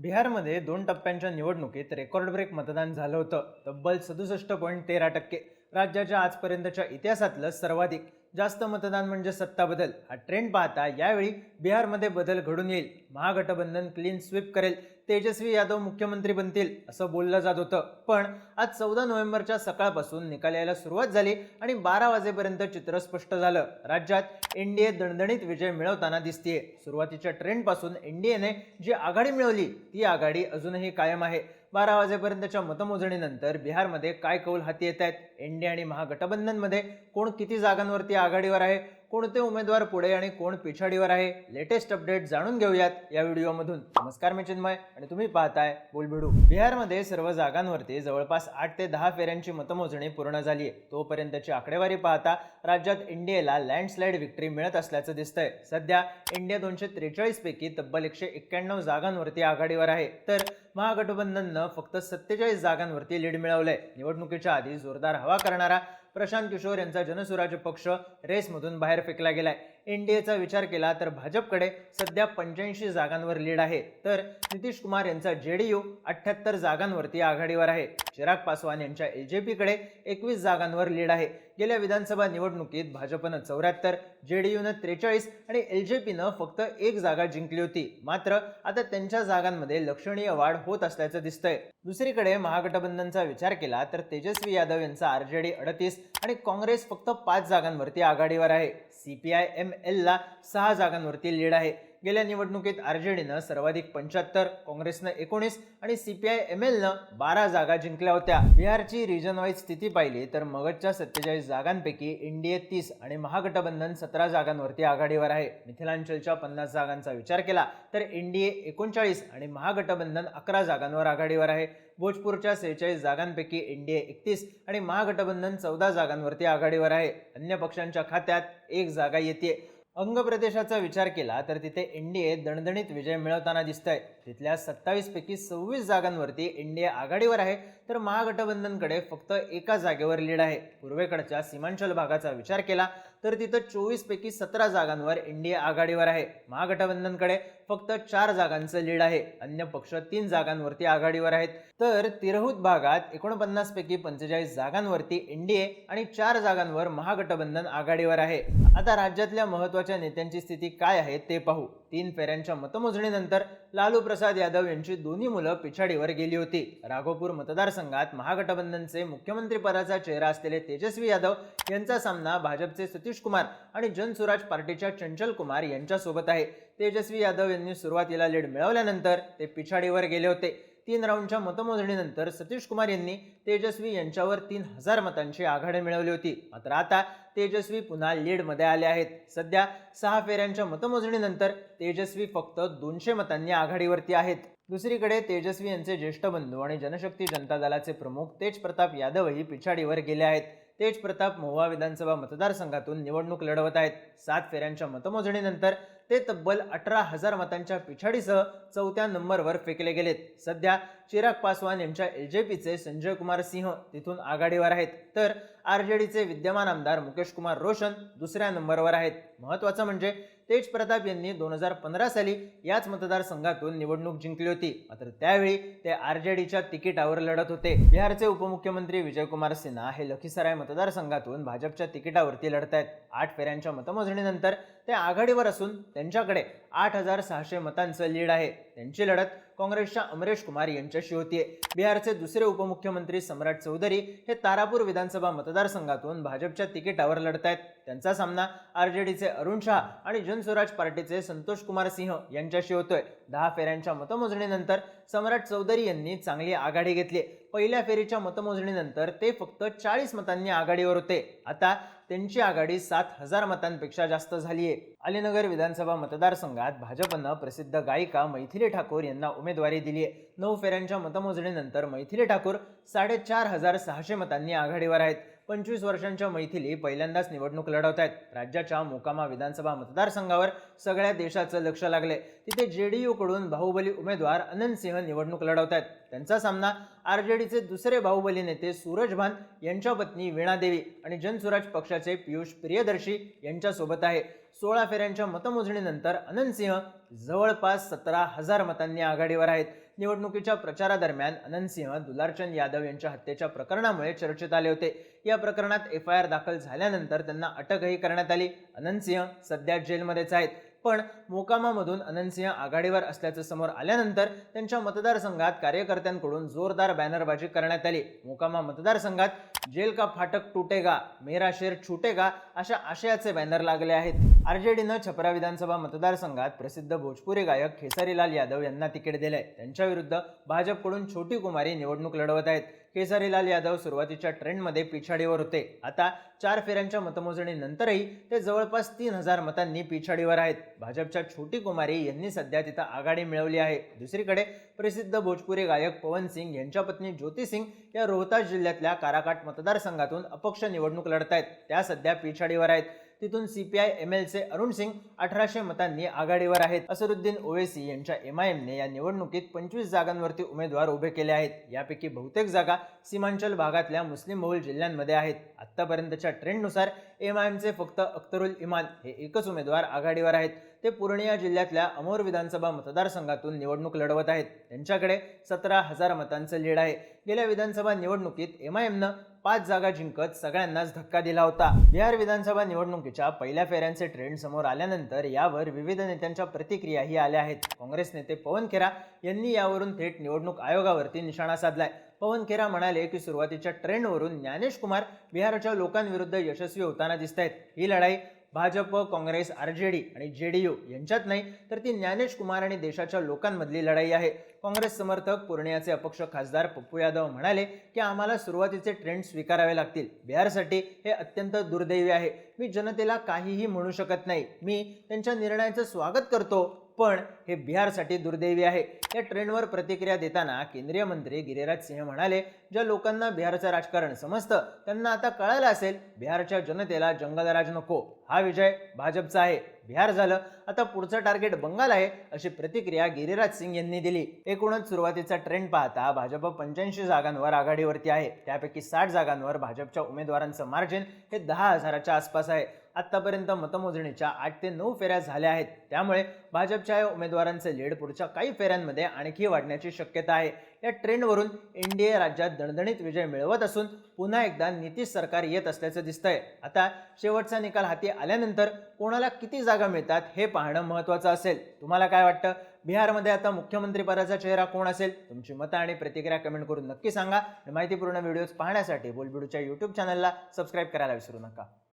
बिहारमध्ये दोन टप्प्यांच्या निवडणुकीत रेकॉर्ड ब्रेक मतदान झालं होतं. तब्बल सदुसष्ट पॉईंट तेरा टक्के. राज्याच्या आजपर्यंतच्या इतिहासातलं सर्वाधिक जास्त मतदान म्हणजे सत्ता बदल. हा ट्रेंड पाहता यावेळी बिहारमध्ये बदल घडून येईल. महागठबंधन क्लीन स्वीप करेल. तेजस्वी यादव मुख्यमंत्री बनतील असं बोललं जात होतं. पण आज चौदा नोव्हेंबरच्या सकाळपासून निकाल यायला सुरुवात झाली आणि बारा वाजेपर्यंत चित्र स्पष्ट झालं. राज्यात एनडीए दणदणीत विजय मिळवताना दिसतीये. सुरुवातीच्या ट्रेंडपासून एनडीएने जी आघाडी मिळवली ती आघाडी अजूनही कायम आहे. बारा वाजेपर्यंतच्या मतमोजणीनंतर बिहारमध्ये काय कौल हाती येत आहेत? एनडीए आणि महागठबंधनमध्ये कोण किती जागांवरती आघाडीवर आहे? कोणते उमेदवार पुढे आणि कोण पिछाडीवर आहे? लेटेस्ट अपडेट जाणून घेऊयात या व्हिडिओमधून. नमस्कार मी चिन्मय आणि तुम्ही पाहताय बोलबिडू. बिहारमध्ये सर्व जागांवरती जवळपास आठ ते दहा फेऱ्यांची मतमोजणी पूर्ण झाली आहे. तोपर्यंतची आकडेवारी पाहता राज्यात इंडियाला लँडस्लाईड विक्ट्री मिळत असल्याचं दिसतंय. सध्या इंडिया दोनशे त्रेचाळीस पैकी तब्बल एकशे एक्क्याण्णव जागांवरती आघाडीवर आहे. तर महागठबंधननं फक्त सत्तेचाळीस जागांवरती लीड मिळवलंय. निवडणुकीच्या आधी जोरदार हवा करणारा प्रशांत किशोर यांचा जनसुराज्य पक्ष रेसमधून बाहेर फेकला गेलाय. एनडीएचा विचार केला तर भाजपकडे सध्या पंच्याऐंशी जागांवर लीड आहे. तर नितीश कुमार यांचा जेडीयू अठ्ठ्याहत्तर जागांवरती आघाडीवर आहे. चिराग पासवान यांच्या एलजेपीकडे एकवीस जागांवर लीड आहे. गेल्या विधानसभा निवडणुकीत भाजपनं चौऱ्याहत्तर जेडीयूनं त्रेचाळीस आणि एल जे पीनं फक्त एक जागा जिंकली होती. मात्र आता त्यांच्या जागांमध्ये लक्षणीय वाढ होत असल्याचं दिसतंय. दुसरीकडे महागठबंधनचा विचार केला तर तेजस्वी यादव यांचा आरजेडी अडतीस आणि काँग्रेस फक्त पाच जागांवरती आघाडीवर आहे. सीपीआय एम एलला सहा जागांवरती लीड आहे. गेल्या निवडणुकीत आरजेडीनं सर्वाधिक पंच्याहत्तर काँग्रेसनं एकोणीस आणि सीपीआय एम एलनं बारा जागा जिंकल्या होत्या. बिहारची रिजन वाईज स्थिती पाहिली तर मगधच्या सत्तेचाळीस जागांपैकी एनडीए तीस आणि महागठबंधन सतरा जागांवरती आघाडीवर आहे. मिथिलांचलच्या पन्नास जागांचा विचार केला तर एनडीए एकोणचाळीस आणि महागठबंधन अकरा जागांवर आघाडीवर आहे. भोजपूरच्या सेहेचाळीस जागांपैकी एनडीए एकतीस आणि महागठबंधन चौदा जागांवरती आघाडीवर आहे. अन्य पक्षांच्या खात्यात एक जागा येते अंग प्रदेशाचा विचार केला तर तिथे एनडीए दणदणीत विजय मिळवताना दिसतंय. तिथल्या सत्तावीस पैकी सव्वीस जागांवरती एनडीए आघाडीवर आहे तर महागठबंधनकडे फक्त एका जागेवर लीड आहे. पूर्वेकडच्या सीमांचल भागाचा विचार केला तर तिथं चोवीस पैकी सतरा जागांवर एनडीए आघाडीवर आहे. महागठबंधनकडे फक्त चार जागांचं लीड आहे. अन्य पक्ष तीन जागांवरती आघाडीवर आहेत. तर तिरहुत भागात एकोणपन्नास पैकी पंचेचाळीस जागांवरती एनडीए आणि चार जागांवर महागठबंधन आघाडीवर आहे. आता राज्यातल्या महत्त्वाच्या नेत्यांची स्थिती काय आहे ते पाहू. तीन फेऱ्यांच्या मतमोजणीनंतर लालू प्रसाद यादव यांची दोन्ही मुलं पिछाडीवर गेली होती. राघोपूर मतदारसंघात महागठबंधनचे मुख्यमंत्रीपदाचा चेहरा असलेले तेजस्वी यादव यांचा सामना भाजपचे नितीश कुमार आणि जनसुराज पार्टीच्या चंचल कुमार यांच्यासोबत आहे. तेजस्वी यादव यांनी सुरुवातीला लीड मिळवल्यानंतर ते पिछाडीवर गेले होते. तीन राऊंडच्या मतमोजणीनंतर सतीश कुमार यांनी तेजस्वी यांच्यावर तीन हजार मतांची आघाडी मिळवली होती. मात्र आता तेजस्वी पुन्हा लीडमध्ये आले आहेत. सध्या सहा फेऱ्यांच्या मतमोजणीनंतर तेजस्वी फक्त दोनशे मतांनी आघाडीवरती आहेत. दुसरीकडे तेजस्वी यांचे ज्येष्ठ बंधू आणि जनशक्ती जनता दलाचे प्रमुख तेज प्रताप यादवही पिछाडीवर गेले आहेत. तेज प्रताप महुवा विधानसभा मतदारसंघातून निवडणूक लढवत आहेत. सात फेऱ्यांच्या मतमोजणीनंतर ते तब्बल अठरा हजार मतांच्या पिछाडीसह चौथ्या नंबरवर फेकले गेलेत. सध्या चिराग पासवान यांच्या एलजेपीचे संजय कुमार सिंह तिथून आघाडीवर आहेत. तर आर जे डीचे विद्यमान आमदार मुकेश कुमार रोशन दुसऱ्या नंबरवर आहेत. महत्त्वाचं म्हणजे तेज प्रताप यांनी दोन हजार पंधरा साली याच मतदारसंघातून निवडणूक जिंकली होती. मात्र त्यावेळी ते आरजेडीच्या तिकिटावर लढत होते. बिहारचे उपमुख्यमंत्री विजयकुमार सिन्हा हे लखीसराय मतदारसंघातून भाजपच्या तिकिटावरती लढत आहेत आठ फेऱ्यांच्या मतमोजणीनंतर ते आघाडीवर असून त्यांच्याकडे आठ हजार सहाशे मतांचं लीड आहे. त्यांची लढत काँग्रेसच्या अमरेश कुमार यांच्याशी होतीये. बिहारचे दुसरे उपमुख्यमंत्री सम्राट चौधरी हे तारापूर विधानसभा मतदारसंघातून भाजपच्या तिकिटावर लढत आहेत त्यांचा सामना आरजेडीचे अरुण शहा आणि जनस्वराज पार्टीचे संतोष कुमार सिंह यांच्याशी होतोय. दहा फेऱ्यांच्या मतमोजणीनंतर सम्राट चौधरी यांनी चांगली आघाडी घेतली. पहिल्या फेरीच्या मतमोजणीनंतर ते फक्त चाळीस मतांनी आघाडीवर होते. आता त्यांची आघाडी सात हजार मतांपेक्षा जास्त झाली आहे अलीनगर विधानसभा मतदारसंघात भाजपनं प्रसिद्ध गायिका मैथिली ठाकूर यांना उमेदवारी दिली आहे नऊ फेऱ्यांच्या मतमोजणीनंतर मैथिली ठाकूर साडेचार हजार सहाशे मतांनी आघाडीवर आहेत. पंचवीस वर्षांच्या मैथिली पहिल्यांदाच निवडणूक लढवत आहेत राज्याच्या मोकामा विधानसभा मतदारसंघावर सगळ्या देशाचं लक्ष लागले. तिथे जे डी यूकडून बाहुबली उमेदवार अनंतसिंह निवडणूक लढवत आहेत त्यांचा सामना आर जे डीचे दुसरे बाहुबली नेते सूरज भान यांच्या पत्नी वीणा देवी आणि जनसुराज पक्षाचे पियुष प्रियदर्शी यांच्यासोबत आहे. सोळा फेऱ्यांच्या मतमोजणीनंतर अनंत सिंह जवळपास सतरा हजार मतांनी आघाडीवर आहेत. निवडणुकीच्या प्रचारादरम्यान अनंत सिंह दुलारचंद यादव यांच्या हत्येच्या प्रकरणामुळे चर्चेत आले होते. या प्रकरणात एफ आय आर दाखल झाल्यानंतर त्यांना अटकही करण्यात आली. अनंत सिंह सध्या जेलमध्येच आहेत. पण मोकामामधून अनंतसिंह आघाडीवर असल्याचं समोर आल्यानंतर त्यांच्या मतदारसंघात कार्यकर्त्यांकडून जोरदार बॅनरबाजी करण्यात आली. मोकामा मतदारसंघात जेल का फाटक तुटेगा मेरा शेर छुटेगा अशा आशयाचे बॅनर लागले आहेत. आरजेडीनं छपरा विधानसभा मतदारसंघात प्रसिद्ध भोजपुरी गायक खेसारीलाल यादव यांना तिकीट दिलंय. त्यांच्या विरुद्ध भाजपकडून छोटी कुमारी निवडणूक लढवत आहेत. केसरीलाल यादव सुरुवातीच्या ट्रेंडमध्ये पिछाडीवर होते. आता चार फेऱ्यांच्या मतमोजणीनंतरही ते जवळपास तीन हजार मतांनी पिछाडीवर आहेत. भाजपच्या छोटी कुमारी यांनी सध्या तिथं आघाडी मिळवली आहे. दुसरीकडे प्रसिद्ध भोजपुरी गायक पवन सिंग यांच्या पत्नी ज्योती सिंग या रोहतास जिल्ह्यातल्या काराकाट मतदारसंघातून अपक्ष निवडणूक लढत आहेत त्या सध्या पिछाडीवर आहेत. तिथून सीपीआय एम एलचे अरुण सिंग अठराशे मतांनी आघाडीवर आहेत. असरुद्दीन ओवेसी यांच्या एम आय एमने या निवडणुकीत पंचवीस जागांवरती उमेदवार उभे केले आहेत. यापैकी बहुतेक जागा सीमांचल भागातल्या मुस्लिम बहुल जिल्ह्यांमध्ये आहेत. आतापर्यंतच्या ट्रेंडनुसार एम आय एमचे फक्त अख्तरुल इमान हे एकच उमेदवार आघाडीवर आहेत. ते पूर्णिया जिल्ह्यातल्या अमोर विधानसभा मतदारसंघातून निवडणूक लढवत आहेत. त्यांच्याकडे सतरा हजार मतांचं लीड आहे. गेल्या विधानसभा निवडणुकीत एम आय एमनं पाच जागा जिंकत सगळ्यांनाच धक्का दिला होता. बिहार विधानसभा निवडणुकीच्या पहिल्या फेऱ्यांचे ट्रेंड समोर आल्यानंतर यावर विविध नेत्यांच्या प्रतिक्रियाही आल्या आहेत. काँग्रेस नेते पवन खेरा यांनी यावरून थेट निवडणूक आयोगावरती निशाणा साधलाय. पवन खेरा म्हणाले की सुरुवातीच्या ट्रेंडवरून ज्ञानेश कुमार बिहारच्या लोकांविरुद्ध यशस्वी होताना दिसत आहेत ही लढाई Bhajap Congress R J D आणि जे डी यू यांच्यात नाही तर ती ज्ञानेश कुमार आणि देशाच्या लोकांमधली लढाई आहे. काँग्रेस समर्थक पूर्णियाचे अपक्ष खासदार पप्पू यादव म्हणाले की आम्हाला सुरुवातीचे ट्रेंड स्वीकारावे लागतील. बिहारसाठी हे अत्यंत दुर्दैवी आहे. मी जनतेला काहीही म्हणू शकत नाही. मी त्यांच्या निर्णयाचं स्वागत करतो. पण हे बिहारसाठी दुर्दैवी आहे. या ट्रेंडवर प्रतिक्रिया देताना केंद्रीय मंत्री गिरिराज सिंह म्हणाले ज्या लोकांना बिहारचं राजकारण समजतं त्यांना आता कळालं असेल बिहारच्या जनतेला जंगलराज नको. हा विजय भाजपचा आहे. बिहार झालं आता पुढचं टार्गेट बंगाल आहे अशी प्रतिक्रिया गिरिराज सिंग यांनी दिली. एकूणच सुरुवातीचा ट्रेंड पाहता भाजप पंच्याऐंशी जागांवर आघाडीवरती आहे. त्यापैकी साठ जागांवर भाजपच्या उमेदवारांचं मार्जिन हे दहा हजाराच्या आसपास आहे. आत्तापर्यंत मतमोजणीच्या आठ ते नऊ फेऱ्या झाल्या आहेत. त्यामुळे भाजपच्या या उमेदवारांचे लीड पुढच्या काही फेऱ्यांमध्ये आणखी वाढण्याची शक्यता आहे. या ट्रेंडवरून एनडीए राज्यात दणदणीत विजय मिळवत असून पुन्हा एकदा नितीश सरकार येत असल्याचं दिसतंय. आता शेवटचा निकाल हाती आल्यानंतर कोणाला किती जागा मिळतात हे पाहणं महत्त्वाचं असेल. तुम्हाला काय वाटतं? बिहारमध्ये आता मुख्यमंत्रीपदाचा चेहरा कोण असेल? तुमची मतं आणि प्रतिक्रिया कमेंट करून नक्की सांगा. आणि माहितीपूर्ण व्हिडिओज पाहण्यासाठी बोलबिडूच्या यूट्यूब चॅनलला सबस्क्राईब करायला विसरू नका.